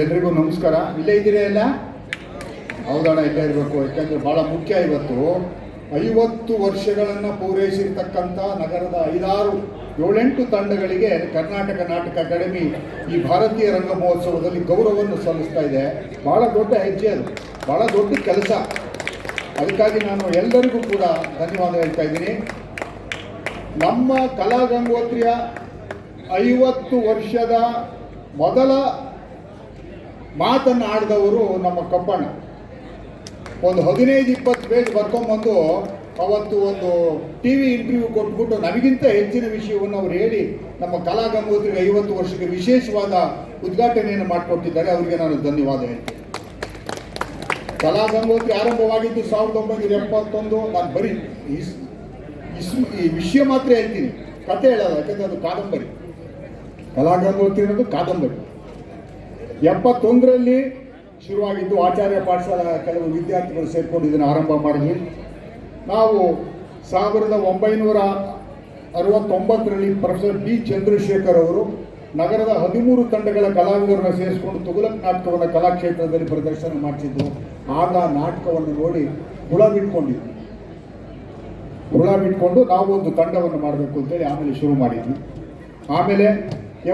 ಎಲ್ರಿಗೂ ನಮಸ್ಕಾರ. ಇಲ್ಲೇ ಇದ್ದೀರಾ ಎಲ್ಲ? ಹೌದಣ್ಣ, ಇಲ್ಲೇ ಇರಬೇಕು. ಯಾಕಂದ್ರೆ ಬಹಳ ಮುಖ್ಯ ಇವತ್ತು. ಐವತ್ತು ವರ್ಷಗಳನ್ನು ಪೂರೈಸಿರ್ತಕ್ಕಂಥ ನಗರದ ಐದಾರು ಏಳೆಂಟು ತಂಡಗಳಿಗೆ ಕರ್ನಾಟಕ ನಾಟಕ ಅಕಾಡೆಮಿ ಈ ಭಾರತೀಯ ರಂಗ ಮಹೋತ್ಸವದಲ್ಲಿ ಗೌರವವನ್ನು ಸಲ್ಲಿಸ್ತಾ ಇದೆ. ಬಹಳ ದೊಡ್ಡ ಹೆಜ್ಜೆ ಅದು. ಬಹಳ ದೊಡ್ಡ ಕೆಲಸ. ಅದಕ್ಕಾಗಿ ನಾನು ಎಲ್ಲರಿಗೂ ಕೂಡ ಧನ್ಯವಾದ ಹೇಳ್ತಾ ಇದ್ದೀನಿ. ನಮ್ಮ ಕಲಾ ಗಂಗೋತ್ರಿಯ ಐವತ್ತು ವರ್ಷದ ಮೊದಲ ಮಾತನ್ನು ಆಡಿದವರು ನಮ್ಮ ಕಬ್ಬಣ್ಣ. ಒಂದು ಹದಿನೈದು, ಇಪ್ಪತ್ತು ಪೇಜ್ ಬರ್ಕೊಂಬಂದು ಅವತ್ತು ಒಂದು ಟಿ ವಿ ಇಂಟರ್ವ್ಯೂ ಕೊಟ್ಬಿಟ್ಟು ನಮಗಿಂತ ಹೆಚ್ಚಿನ ವಿಷಯವನ್ನು ಅವ್ರು ಹೇಳಿ ನಮ್ಮ ಕಲಾ ಗಂಗೋತ್ರಿಗೆ ಐವತ್ತು ವರ್ಷಕ್ಕೆ ವಿಶೇಷವಾದ ಉದ್ಘಾಟನೆಯನ್ನು ಮಾಡಿಕೊಟ್ಟಿದ್ದಾರೆ. ಅವರಿಗೆ ನಾನು ಧನ್ಯವಾದ ಹೇಳ್ತೀನಿ. ಕಲಾ ಗಂಗೋತ್ರಿ ಆರಂಭವಾಗಿದ್ದು ಸಾವಿರದ ಒಂಬೈನೂರ ಎಪ್ಪತ್ತೊಂದು. ನಾನು ಬರೀ ಈ ವಿಷಯ ಮಾತ್ರ ಹೇಳ್ತೀನಿ. ಕತೆ ಹೇಳೋದು ಯಾಕಂದರೆ ಅದು ಕಾದಂಬರಿ. ಕಲಾ ಗಂಗೋತ್ರಿ ಅನ್ನೋದು ಕಾದಂಬರಿ. ಎಪ್ಪತ್ತೊಂದರಲ್ಲಿ ಶುರುವಾಗಿದ್ದು ಆಚಾರ್ಯ ಪಾಠಶಾಲಾ ಕೆಲವು ವಿದ್ಯಾರ್ಥಿಗಳು ಸೇರಿಕೊಂಡು ಇದನ್ನು ಆರಂಭ ಮಾಡಿದ್ವಿ. ನಾವು ಸಾವಿರದ ಒಂಬೈನೂರ ಅರವತ್ತೊಂಬತ್ತರಲ್ಲಿ ಪ್ರೊಫೆಸರ್ ಬಿ ಚಂದ್ರಶೇಖರ್ ಅವರು ನಗರದ ಹದಿಮೂರು ತಂಡಗಳ ಕಲಾವಿದರನ್ನು ಸೇರಿಸಿಕೊಂಡು ತುಗುಲಕ್ ನಾಟಕವನ್ನು ಕಲಾಕ್ಷೇತ್ರದಲ್ಲಿ ಪ್ರದರ್ಶನ ಮಾಡಿಸಿದ್ದು ಆಗ ನಾಟಕವನ್ನು ನೋಡಿ ಹುಳ ಬಿಟ್ಕೊಂಡಿದ್ವಿ. ಹುಳ ಬಿಟ್ಕೊಂಡು ನಾವು ಒಂದು ತಂಡವನ್ನು ಮಾಡಬೇಕು ಅಂತೇಳಿ ಆಮೇಲೆ ಶುರು ಮಾಡಿದ್ವಿ. ಆಮೇಲೆ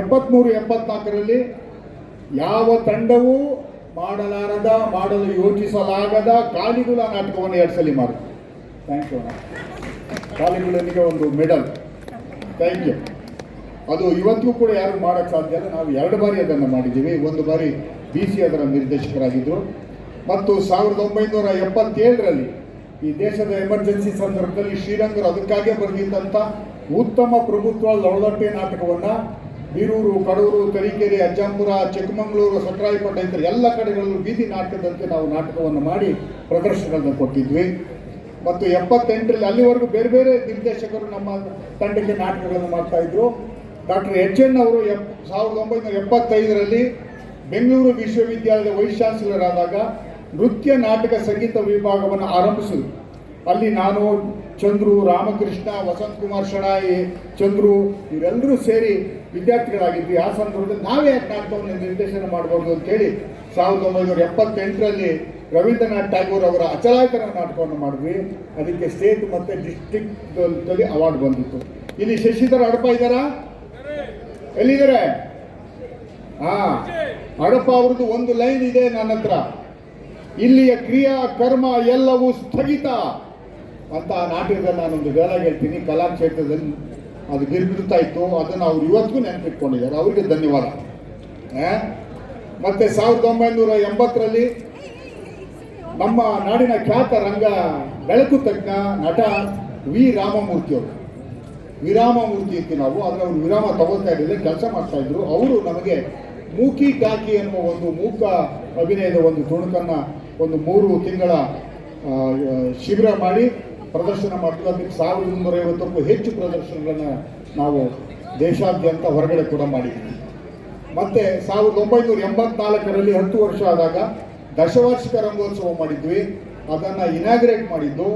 ಎಪ್ಪತ್ತ್ಮೂರು ಎಪ್ಪತ್ನಾಲ್ಕರಲ್ಲಿ ಯಾವ ತಂಡವೂ ಮಾಡಲಾರದ, ಮಾಡಲು ಯೋಚಿಸಲಾಗದ ಕಾಲಿಗುಲ ನಾಟಕವನ್ನು ಎರಡು ಸಲ ಮಾಡಿ. ಥ್ಯಾಂಕ್ ಯು ಕಾಲಿಗುಲನಿಗೆ ಒಂದು ಮೆಡಲ್ ಥ್ಯಾಂಕ್ ಯು ಅದು ಇವತ್ತಿಗೂ ಕೂಡ ಯಾರು ಮಾಡೋಕ್ಕೆ ಸಾಧ್ಯ ಇಲ್ಲ. ನಾವು ಎರಡು ಬಾರಿ ಅದನ್ನು ಮಾಡಿದ್ದೀವಿ. ಒಂದು ಬಾರಿ ಬಿ ಸಿ ಅದರ ನಿರ್ದೇಶಕರಾಗಿದ್ದರು ಮತ್ತು ಸಾವಿರದ ಒಂಬೈನೂರ ಎಪ್ಪತ್ತೇಳರಲ್ಲಿ ಈ ದೇಶದ ಎಮರ್ಜೆನ್ಸಿ ಸಂದರ್ಭದಲ್ಲಿ ಶ್ರೀರಂಗರು ಅದಕ್ಕಾಗೇ ಬರೆದಿದ್ದಂಥ ಉತ್ತಮ ಪ್ರಭುತ್ವ ಲೊಳಲೊಟ್ಟೆ ನಾಟಕವನ್ನು ಬೀರೂರು, ಕಡೂರು, ತರೀಕೆರೆ, ಅಜ್ಜಂಪುರ, ಚಿಕ್ಕಮಗಳೂರು, ಸಕ್ರಾಯಪಟ್ಟ ಇತರ ಎಲ್ಲ ಕಡೆಗಳಲ್ಲೂ ಬೀದಿ ನಾಟಕದಂತೆ ನಾವು ನಾಟಕವನ್ನು ಮಾಡಿ ಪ್ರದರ್ಶನಗಳನ್ನು ಕೊಟ್ಟಿದ್ವಿ. ಮತ್ತು ಎಪ್ಪತ್ತೆಂಟರಲ್ಲಿ ಅಲ್ಲಿವರೆಗೂ ಬೇರೆ ಬೇರೆ ನಿರ್ದೇಶಕರು ನಮ್ಮ ತಂಡಕ್ಕೆ ನಾಟಕಗಳನ್ನು ಮಾಡ್ತಾ ಇದ್ರು. ಡಾಕ್ಟರ್ ಎಚ್ ಎನ್ ಅವರು ಎಪ್, ಸಾವಿರದ ಒಂಬೈನೂರ ಎಪ್ಪತ್ತೈದರಲ್ಲಿ ಬೆಂಗಳೂರು ವಿಶ್ವವಿದ್ಯಾಲಯದ ವೈಸ್ ನೃತ್ಯ ನಾಟಕ ಸಂಗೀತ ವಿಭಾಗವನ್ನು ಆರಂಭಿಸಿದರು. ಅಲ್ಲಿ ನಾನು, ಚಂದ್ರು, ರಾಮಕೃಷ್ಣ ವಸಂತ್ ಕುಮಾರ್ ಶಣಾಯಿ ಚಂದ್ರು, ಇವರೆಲ್ಲರೂ ಸೇರಿ ವಿದ್ಯಾರ್ಥಿಗಳಾಗಿದ್ವಿ. ಆ ಸಂದರ್ಭದಲ್ಲಿ ನಾವೇ ನಾಟಕವನ್ನು ನಿರ್ದೇಶನ ಮಾಡಬಹುದು ಅಂತೇಳಿ ಸಾವಿರದ ಒಂಬೈನೂರ ಎಪ್ಪತ್ತೆಂಟರಲ್ಲಿ ರವೀಂದ್ರನಾಥ್ ಟ್ಯಾಗೂರ್ ಅವರ ಅಚಲಾಯತನ ನಾಟಕವನ್ನು ಮಾಡಿದ್ವಿ. ಅದಕ್ಕೆ ಸ್ಟೇಟ್ ಮತ್ತು ಡಿಸ್ಟ್ರಿಕ್ಟಲ್ಲಿ ಅವಾರ್ಡ್ ಬಂದಿತ್ತು. ಇಲ್ಲಿ ಶಶಿಧರ ಅಡಪ ಇದ್ದಾರಾ? ಎಲ್ಲಿದ್ದಾರೆ? ಹಾ ಅಡಪ ಅವ್ರದ್ದು ಒಂದು ಲೈನ್ ಇದೆ ನನ್ನ ಹತ್ರ. ಇಲ್ಲಿಯ ಕ್ರಿಯಾ, ಕರ್ಮ ಎಲ್ಲವೂ ಸ್ಥಗಿತ ಅಂತ ಆ ನಾಟಕದಲ್ಲಿ ನಾನೊಂದು ಡೈಲಾಗ್ ಹೇಳ್ತೀನಿ. ಕಲಾಕ್ಷೇತ್ರದಲ್ಲಿ ಅದು ಬಿರುಬಿಡ್ತಾ ಇತ್ತು ಅದನ್ನು ಅವ್ರು ಇವತ್ತಿಗೂ ನೆನಪಿಟ್ಕೊಂಡಿದ್ದಾರೆ. ಅವರಿಗೆ ಧನ್ಯವಾದ. ಮತ್ತು ಸಾವಿರದ ಒಂಬೈನೂರ ಎಂಬತ್ತರಲ್ಲಿ ನಮ್ಮ ನಾಡಿನ ಖ್ಯಾತ ರಂಗ ಬೆಳಕು ತಜ್ಞ ನಟ ವಿ ರಾಮಮೂರ್ತಿಯವರು ವಿರಾಮಮೂರ್ತಿ ಇತ್ತು ನಾವು, ಆದರೆ ಅವರು ವಿರಾಮ ತಗೋತಾ ಇರಲಿಲ್ಲ, ಕೆಲಸ ಮಾಡ್ತಾ ಇದ್ರು. ಅವರು ನಮಗೆ ಮೂಕಿ ಕಾಕಿ ಎನ್ನುವ ಒಂದು ಮೂಕ ಅಭಿನಯದ ಒಂದು ತುಣುಕನ್ನು ಒಂದು ಮೂರು ತಿಂಗಳ ಶಿಬಿರ ಮಾಡಿ ಪ್ರದರ್ಶನ ಮಾಡ್ತೀವಿ. ಅದಕ್ಕೆ ಸಾವಿರದ ಮುನ್ನೂರ ಐವತ್ತಕ್ಕೂ ಹೆಚ್ಚು ಪ್ರದರ್ಶನಗಳನ್ನು ನಾವು ದೇಶಾದ್ಯಂತ ಹೊರಗಡೆ ಕೂಡ ಮಾಡಿದ್ದೀವಿ. ಮತ್ತೆ ಸಾವಿರದ ಒಂಬೈನೂರ ಎಂಬತ್ನಾಲ್ಕರಲ್ಲಿ ಹತ್ತು ವರ್ಷ ಆದಾಗ ದಶವಾರ್ಷಿಕ ರಂಗೋತ್ಸವ ಮಾಡಿದ್ವಿ. ಅದನ್ನು ಇನಾಗ್ರೇಟ್ ಮಾಡಿದ್ದು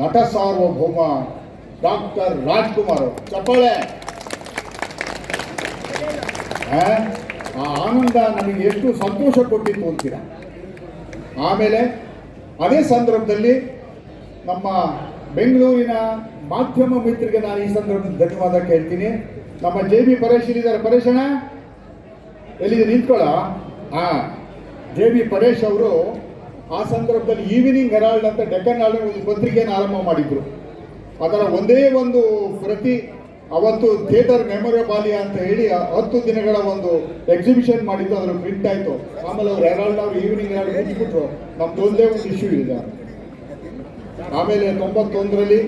ನಟ ಸಾರ್ವಭೌಮ ಡಾಕ್ಟರ್ ರಾಜ್ಕುಮಾರ್ ಚಪ್ಪಾಳೆ! ಆ ಆ ಆನಂದ ನಮಗೆ ಎಷ್ಟು ಸಂತೋಷ ಕೊಟ್ಟಿತ್ತು ಅಂತೀರ? ಆಮೇಲೆ ಅದೇ ಸಂದರ್ಭದಲ್ಲಿ ನಮ್ಮ ಬೆಂಗಳೂರಿನ ಮಾಧ್ಯಮ ಮಿತ್ರರಿಗೆ ನಾನು ಈ ಸಂದರ್ಭದಲ್ಲಿ ಧನ್ಯವಾದ ಕೇಳ್ತೀನಿ. ನಮ್ಮ ಜೆ ಬಿ ಪರೇಶ್ ಇಲ್ಲಿದ್ದಾರೆ ಪರೇಶಣ್ಣ ಎಲ್ಲಿದೆ? ನಿಂತ್ಕೊಳ್ಳ? ಹಾ ಜೆ ಬಿ ಪರೇಶ್ ಅವರು ಆ ಸಂದರ್ಭದಲ್ಲಿ ಈವ್ನಿಂಗ್ ಹೆರಾಲ್ಡ್ ಅಂತ ಡೆಕ್ಕನ್ ಹಾಲ್ಡ್ ಒಂದು ಪತ್ರಿಕೆಯನ್ನು ಆರಂಭ ಮಾಡಿದ್ರು. ಅದರ ಒಂದೇ ಒಂದು ಪ್ರತಿ ಅವತ್ತು ಥಿಯೇಟರ್ ಮೆಮೊರೇಬಾಲಿಯಾ ಅಂತ ಹೇಳಿ ಹತ್ತು ದಿನಗಳ ಒಂದು ಎಕ್ಸಿಬಿಷನ್ ಮಾಡಿದ್ದು, ಅದರ ಪ್ರಿಂಟ್ ಆಯಿತು. ಆಮೇಲೆ ಅವ್ರು ಹೆರಾಲ್ಡ್ ಅವರು ಈವ್ನಿಂಗ್ ಹೆರಾಲ್ಡ್ ಮುಗಿಸ್ಬಿಟ್ರು. ನಮ್ದು ಒಂದೇ ಒಂದು ಇಶ್ಯೂ ಇದೆ. ಆಮೇಲೆ ತೊಂಬತ್ತೊಂದರಲ್ಲಿ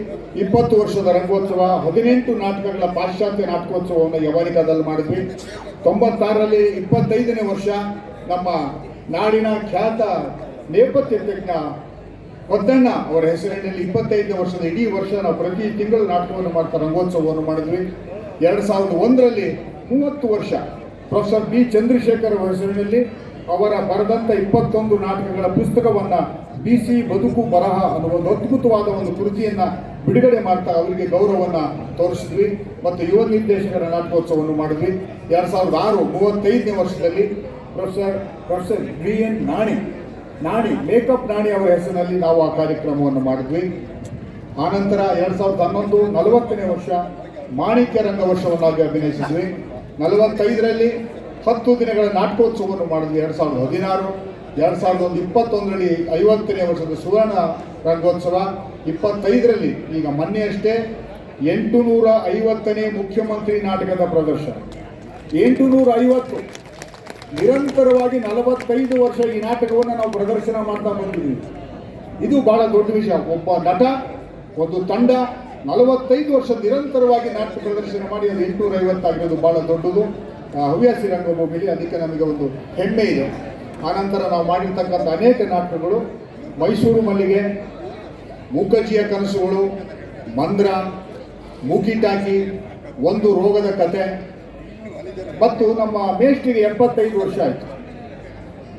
ಇಪ್ಪತ್ತು ವರ್ಷದ ರಂಗೋತ್ಸವ, ಹದಿನೆಂಟು ನಾಟಕಗಳ ಪಾಶ್ಚಾತ್ಯ ನಾಟಕೋತ್ಸವವನ್ನು ಯವನಿಕಾದಲ್ಲಿ ಮಾಡಿದ್ವಿ. ತೊಂಬತ್ತಾರರಲ್ಲಿ ಇಪ್ಪತ್ತೈದನೇ ವರ್ಷ ನಮ್ಮ ನಾಡಿನ ಖ್ಯಾತ ನೇಪಥ್ಯ ತಜ್ಞ ಪದ್ದಣ್ಣ ಅವರ ಹೆಸರಿನಲ್ಲಿ ಇಪ್ಪತ್ತೈದನೇ ವರ್ಷದ ಇಡೀ ವರ್ಷ ನಾವು ಪ್ರತಿ ತಿಂಗಳು ನಾಟಕವನ್ನು ಮಾಡ್ತಾ ರಂಗೋತ್ಸವವನ್ನು ಮಾಡಿದ್ವಿ. ಎರಡು ಸಾವಿರದ ಒಂದರಲ್ಲಿ ಮೂವತ್ತು ವರ್ಷ ಪ್ರೊಫೆಸರ್ ಬಿ ಚಂದ್ರಶೇಖರ್ ಅವರ ಹೆಸರಿನಲ್ಲಿ ಅವರ ಬರೆದಂಥ ಇಪ್ಪತ್ತೊಂದು ನಾಟಕಗಳ ಪುಸ್ತಕವನ್ನು ಬಿ ಸಿ ಬದುಕು ಬರಹ ಅನ್ನುವ ಒಂದು ಅದ್ಭುತವಾದ ಒಂದು ಕೃತಿಯನ್ನು ಬಿಡುಗಡೆ ಮಾಡ್ತಾ ಅವರಿಗೆ ಗೌರವವನ್ನು ತೋರಿಸಿದ್ವಿ ಮತ್ತು ಯುವ ನಿರ್ದೇಶಕರ ನಾಟಕೋತ್ಸವವನ್ನು ಮಾಡಿದ್ವಿ. ಎರಡು ಸಾವಿರದ ಆರು ಮೂವತ್ತೈದನೇ ವರ್ಷದಲ್ಲಿ professor professor B N Nani Nani, makeup Nani ಅವರ ಹೆಸರಿನಲ್ಲಿ ನಾವು ಆ ಕಾರ್ಯಕ್ರಮವನ್ನು ಮಾಡಿದ್ವಿ. ಆನಂತರ ಎರಡು ಸಾವಿರದ ಹನ್ನೊಂದು ನಲವತ್ತನೇ ವರ್ಷ ಮಾಣಿಕ್ಯ ರಂಗ ವರ್ಷವನ್ನಾಗಿ ಅಭಿನಯಿಸಿದ್ವಿ. ನಲವತ್ತೈದರಲ್ಲಿ ಹತ್ತು ದಿನಗಳ ನಾಟಕೋತ್ಸವವನ್ನು ಮಾಡಿದ್ವಿ ಎರಡು ಸಾವಿರದ ಹದಿನಾರು, ಎರಡು ಸಾವಿರದ ಒಂದು ಇಪ್ಪತ್ತೊಂದರಲ್ಲಿ ಐವತ್ತನೇ ವರ್ಷದ ಸುವರ್ಣ ರಂಗೋತ್ಸವ. ಇಪ್ಪತ್ತೈದರಲ್ಲಿ ಈಗ ಮೊನ್ನೆಯಷ್ಟೇ ಎಂಟು ನೂರ ಐವತ್ತನೇ ಮುಖ್ಯಮಂತ್ರಿ ನಾಟಕದ ಪ್ರದರ್ಶನ. ಎಂಟು ನೂರ ಐವತ್ತು. ನಿರಂತರವಾಗಿ ನಲವತ್ತೈದು ವರ್ಷ ಈ ನಾಟಕವನ್ನು ನಾವು ಪ್ರದರ್ಶನ ಮಾಡ್ತಾ ಬಂದಿದ್ದೀವಿ. ಇದು ಬಹಳ ದೊಡ್ಡ ವಿಷಯ. ಒಬ್ಬ ನಟ, ಒಂದು ತಂಡ ನಲವತ್ತೈದು ವರ್ಷ ನಿರಂತರವಾಗಿ ನಾಟಕ ಪ್ರದರ್ಶನ ಮಾಡಿ ಅದು ಎಂಟುನೂರ ಐವತ್ತಾಗಿರೋದು ಬಹಳ ದೊಡ್ಡದು. ಹವ್ಯಾಸಿ ರಂಗಭೂಮಿಲಿ ಅದಕ್ಕೆ ನಮಗೆ ಒಂದು ಹೆಮ್ಮೆ ಇದೆ. ಆನಂತರ ನಾವು ಮಾಡಿರ್ತಕ್ಕಂಥ ಅನೇಕ ನಾಟಕಗಳು, ಮೈಸೂರು ಮಲ್ಲಿಗೆ, ಮೂಕಜ್ಜಿಯ ಕನಸುಗಳು, ಮಂದ್ರ ಮೂಕಿಟಾಕಿ ಒಂದು ರೋಗದ ಕತೆ. ಮತ್ತು ನಮ್ಮ ಮೇಷ್ಟಿಗೆ ಎಪ್ಪತ್ತೈದು ವರ್ಷ ಆಯಿತು.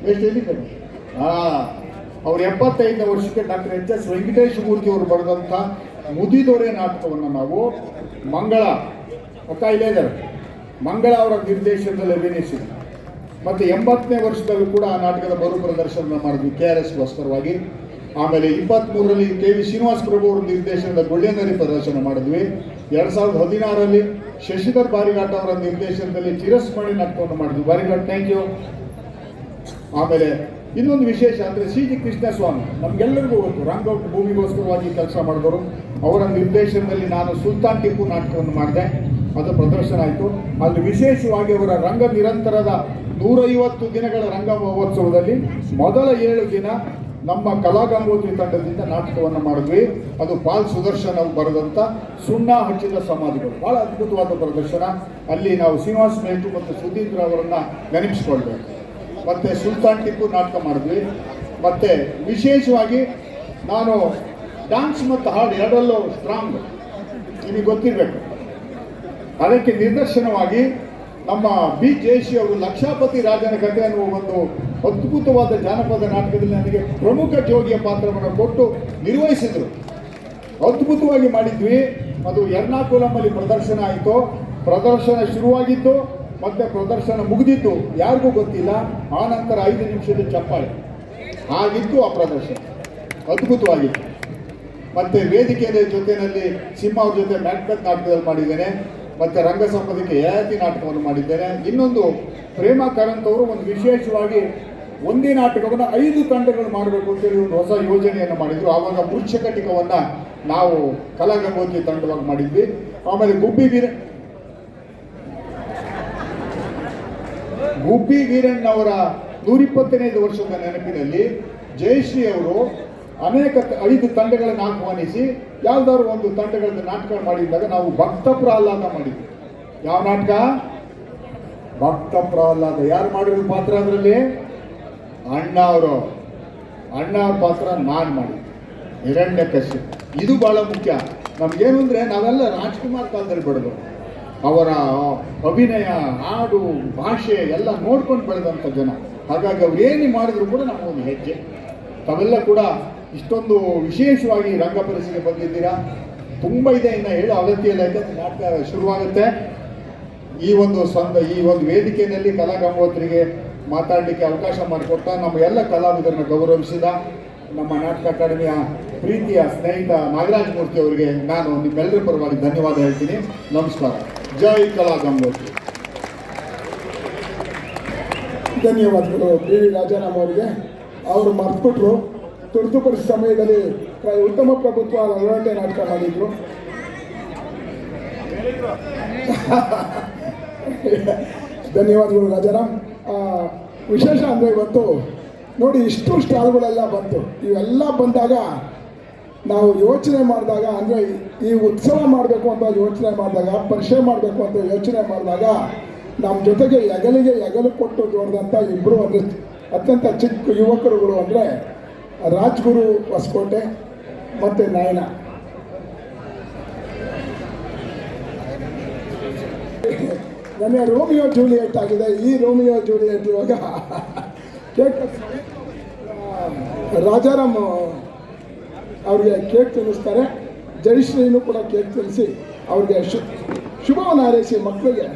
ಮೇಷ್ಟಿ ಹಾಂ ಹಾ ಅವ್ರ ಎಪ್ಪತ್ತೈದನೇ ವರ್ಷಕ್ಕೆ doctor H S Venkatesha Murthy ಅವರು ಬರೆದಂಥ ಮುದಿದೊರೆ ನಾಟಕವನ್ನು ನಾವು ಮಂಗಳ, ಅಕ್ಕ ಇಲ್ಲೇ ಇದ್ದಾರೆ. ಮಂಗಳ ಅವರ ನಿರ್ದೇಶನದಲ್ಲಿ ಅಭಿನಯಿಸಿದ್ವಿ ಮತ್ತು ಎಂಬತ್ತನೇ ವರ್ಷದಲ್ಲೂ ಕೂಡ ಆ ನಾಟಕದ ಮರು ಪ್ರದರ್ಶನ ಮಾಡಿದ್ವಿ ಕೆ ಆರ್ ಎಸ್ ಭಾಸ್ಕರವಾಗಿ ಆಮೇಲೆ ಇಪ್ಪತ್ತ್ಮೂರರಲ್ಲಿ ಕೆ ವಿ ಶ್ರೀನಿವಾಸ ಪ್ರಭು ಅವರ ನಿರ್ದೇಶನದ ಗುಳ್ಳೆನರಿ ಪ್ರದರ್ಶನ ಮಾಡಿದ್ವಿ. ಎರಡು ಸಾವಿರದ ಹದಿನಾರರಲ್ಲಿ ಶಶಿಧರ್ ಬಾರಿಘಾಟ್ ಅವರ ನಿರ್ದೇಶನದಲ್ಲಿ ಚಿರಸ್ಮರಣೆ ನಾಟಕವನ್ನು ಮಾಡಿದ್ವಿ. ಬಾರಿಘಾಟ್ ಥ್ಯಾಂಕ್ ಯು ಆಮೇಲೆ ಇನ್ನೊಂದು ವಿಶೇಷ ಅಂದರೆ ಸಿ ಜಿ ಕೃಷ್ಣಸ್ವಾಮಿ. ನಮಗೆಲ್ಲರಿಗೂ ಗೊತ್ತು ರಂಗೌಟ್ ಭೂಮಿಗೋಸ್ಕರವಾಗಿ ಕೆಲಸ ಮಾಡಿದವರು. ಅವರ ನಿರ್ದೇಶನದಲ್ಲಿ ನಾನು ಸುಲ್ತಾನ್ ಟಿಪ್ಪು ನಾಟಕವನ್ನು ಮಾಡಿದೆ. ಅದು ಪ್ರದರ್ಶನ ಆಯಿತು. ಅಲ್ಲಿ ವಿಶೇಷವಾಗಿ ಅವರ ರಂಗ ನಿರಂತರದ ನೂರೈವತ್ತು ದಿನಗಳ ರಂಗ ಮಹೋತ್ಸವದಲ್ಲಿ ಮೊದಲ ಏಳು ದಿನ ನಮ್ಮ ಕಲಾಗಂಗೋತ್ರಿ ತಂಡದಿಂದ ನಾಟಕವನ್ನು ಮಾಡಿದ್ವಿ. ಅದು ಪಾಲ್ ಸುದರ್ಶನ್ ಅವರು ಬರೆದಂಥ ಸುಣ್ಣ ಹಚ್ಚಿದ ಸಮಾಧಿಗಳು. ಬಹಳ ಅದ್ಭುತವಾದ ಪ್ರದರ್ಶನ. ಅಲ್ಲಿ ನಾವು ಶ್ರೀನಿವಾಸ ಮೇಟು ಮತ್ತು ಸುಧೀಂದ್ರ ಅವರನ್ನು ನೆನಪಿಸ್ಕೊಳ್ಬೇಕು ಮತ್ತು ಸುಲ್ತಾನ್ ಟಿಪ್ಪು ನಾಟಕ ಮಾಡಿದ್ವಿ. ಮತ್ತು ವಿಶೇಷವಾಗಿ ನಾನು ಡ್ಯಾನ್ಸ್ ಮತ್ತು ಹಾಡು ಎರಡಲ್ಲೂ ಸ್ಟ್ರಾಂಗ್ ನಿಮಗೆ ಗೊತ್ತಿರಬೇಕು. ಅದಕ್ಕೆ ನಿದರ್ಶನವಾಗಿ ನಮ್ಮ ಬಿ ಜಯಶ್ರೀ ಅವರು ಲಕ್ಷಾಪತಿ ರಾಜನ ಕಥೆ ಅನ್ನುವ ಒಂದು ಅದ್ಭುತವಾದ ಜಾನಪದ ನಾಟಕದಲ್ಲಿ ನನಗೆ ಪ್ರಮುಖ ಜೋಗಿಯ ಪಾತ್ರವನ್ನು ಕೊಟ್ಟು ನಿರ್ವಹಿಸಿದರು. ಅದ್ಭುತವಾಗಿ ಮಾಡಿದ್ವಿ. ಅದು ಎರ್ನಾಕುಲಮಲ್ಲಿ ಪ್ರದರ್ಶನ ಆಯಿತು. ಪ್ರದರ್ಶನ ಶುರುವಾಗಿತ್ತು. ಮತ್ತೆ ಪ್ರದರ್ಶನ ಮುಗಿದಿತ್ತು. ಯಾರಿಗೂ ಗೊತ್ತಿಲ್ಲ. ಆ ನಂತರ ಐದು ನಿಮಿಷದ ಚಪ್ಪಾಳೆ. ಆಗಿತ್ತು ಆ ಪ್ರದರ್ಶನ. ಅದ್ಭುತವಾಗಿತ್ತು. ಮತ್ತೆ ವೇದಿಕೆಯ ಜೊತೆಯಲ್ಲಿ ಸಿಂಹ ಅವ್ರ ಜೊತೆ ಮ್ಯಾಕ್ಬೆತ್ ನಾಟಕದಲ್ಲಿ ಮಾಡಿದ್ದೇನೆ. ಮತ್ತೆ ರಂಗ ಸಂಪದಕ್ಕೆ ನಾಟಕವನ್ನು ಮಾಡಿದ್ದೇನೆ ಇನ್ನೊಂದು ಪ್ರೇಮ ಕಾರಂತ್ ಅವರು ಒಂದು ವಿಶೇಷವಾಗಿ ಒಂದೇ ನಾಟಕವನ್ನು ಐದು ತಂಡಗಳು ಮಾಡಬೇಕು ಅಂತೇಳಿ ಒಂದು ಹೊಸ ಯೋಜನೆಯನ್ನು ಮಾಡಿದ್ರು. ಆವಾಗ ಮೃಚ್ಛಕಟಿಕವನ್ನು ನಾವು ಕಲಾಗಂಗೋತಿ ತಂಡವಾಗಿ ಮಾಡಿದ್ವಿ. ಆಮೇಲೆ ಗುಬ್ಬಿ ವೀರ ಗುಬ್ಬಿ ವೀರಣ್ಣವರ ನೂರಿಪ್ಪತ್ತೈದು ವರ್ಷದ ನೆನಪಿನಲ್ಲಿ ಜಯಶ್ರೀ ಅವರು ಅನೇಕ ಐದು ತಂಡಗಳನ್ನು ಆಹ್ವಾನಿಸಿ, ಯಾವ್ದಾದ್ರು ಒಂದು ತಂಡಗಳನ್ನು ನಾಟಕ ಮಾಡಿದಾಗ ನಾವು ಭಕ್ತ ಪ್ರಹ್ಲಾದ ಮಾಡಿದ್ವಿ. ಯಾವ ನಾಟಕ? ಭಕ್ತ ಪ್ರಹ್ಲಾದ. ಯಾರು ಮಾಡಿರೋ ಪಾತ್ರ ಅದರಲ್ಲಿ? ಅಣ್ಣ ಅವರು. ಅಣ್ಣ ಅವ್ರ ಪಾತ್ರ ನಾನು ಮಾಡಿದ್ದೆ. ಕಷ್ಟ ಇದು ಬಹಳ ಮುಖ್ಯ. ನಮ್ಗೇನು ಅಂದರೆ ನಾವೆಲ್ಲ ರಾಜ್ಕುಮಾರ್ ಕಾಲದಲ್ಲಿ ಬೆಳೆದು ಅವರ ಅಭಿನಯ, ಹಾಡು, ಭಾಷೆ ಎಲ್ಲ ನೋಡ್ಕೊಂಡು ಬೆಳೆದಂಥ ಜನ. ಹಾಗಾಗಿ ಅವ್ರು ಏನು ಮಾಡಿದ್ರು ಕೂಡ ನಮಗೊಂದು ಹೆಜ್ಜೆ. ತಾವೆಲ್ಲ ಕೂಡ ಇಷ್ಟೊಂದು ವಿಶೇಷವಾಗಿ ರಂಗ ಪರಿಸ್ಥಿತಿಗೆ ಬಂದಿದ್ದೀರಾ? ತುಂಬ ಇದೆ ಇನ್ನು ಹೇಳೋ ಅಗತ್ಯ ಇಲ್ಲ, ಯಾಕಂದ್ರೆ ನಾಟಕ ಶುರುವಾಗುತ್ತೆ. ಈ ಒಂದು ಸಂದ, ಈ ಒಂದು ವೇದಿಕೆಯಲ್ಲಿ ಕಲಾ ಗಂಗೋತ್ರಿಗೆ ಮಾತಾಡಲಿಕ್ಕೆ ಅವಕಾಶ ಮಾಡಿಕೊಟ್ಟ ನಮ್ಮ ಎಲ್ಲ ಕಲಾವಿದರನ್ನು ಗೌರವಿಸಿದ ನಮ್ಮ ನಾಟಕ ಅಕಾಡೆಮಿಯ ಪ್ರೀತಿಯ ಸ್ನೇಹಿತ ನಾಗರಾಜ ಮೂರ್ತಿ ಅವರಿಗೆ ನಾನು ನಿಮ್ಮೆಲ್ಲರ ಪರವಾಗಿ ಧನ್ಯವಾದ ಹೇಳ್ತೀನಿ. ನಮಸ್ಕಾರ. ಜೈ ಕಲಾ ಗಂಗೋತ್ರಿ. ಧನ್ಯವಾದಗಳು. ಬಿ ವಿ ರಾಜಾರಾಮ್ ಅವರಿಗೆ. ಅವರು ಮರ್ತ್ಬಿಟ್ರು. ತುರ್ತುಪಡಿಸಿದ ಸಮಯದಲ್ಲಿ ಪ್ರ- ಉತ್ತಮ ಪ್ರಭುತ್ವ ಒಳ್ಳೆ ನಾಟಕ ಮಾಡಿದ್ರು. ಧನ್ಯವಾದಗಳು ರಾಜಾರಾಮ್. ವಿಶೇಷ ಅಂದರೆ ಇವತ್ತು ನೋಡಿ, ಇಷ್ಟು ಸ್ಟಾಲ್ಗಳೆಲ್ಲ ಬಂತು. ಇವೆಲ್ಲ ಬಂದಾಗ ನಾವು ಯೋಚನೆ ಮಾಡಿದಾಗ ಅಂದರೆ ಈ ಉತ್ಸವ ಮಾಡಬೇಕು ಅಂತ ಯೋಚನೆ ಮಾಡಿದಾಗ, ಪರಿಚಯ ಮಾಡಬೇಕು ಅಂತ ಯೋಚನೆ ಮಾಡಿದಾಗ ನಮ್ಮ ಜೊತೆಗೆ ಹೆಗಲಿಗೆ ಹೆಗಲು ಕೊಟ್ಟು ದೊಡ್ಡದಂಥ ಇಬ್ಬರು ಅಂದರೆ ಅತ್ಯಂತ ಚಿಕ್ಕ ಯುವಕರುಗಳು ಅಂದರೆ ರಾಜ್ಗುರು ಹೊಸಕೋಟೆ ಮತ್ತು ನಾಯನ. ನನ್ನ ರೋಮಿಯೋ ಜೂಲಿಯಟ್ ಆಗಿದೆ. ಈ ರೋಮಿಯೋ ಜೂಲಿಯೆಟ್ ಇವಾಗ ಕೇಕ್ ರಾಜಾರಾಮ್ ಅವ್ರಿಗೆ ಕೇಕ್ ತಿನ್ನಿಸ್ತಾರೆ. ಜಯಶ್ರೀನು ಕೂಡ ಕೇಕ್ ತಿನ್ನಿಸಿ ಅವ್ರಿಗೆ ಶುಭವನ್ನು ಹಾರೈಸಿ ಮಕ್ಕಳಿಗೆ.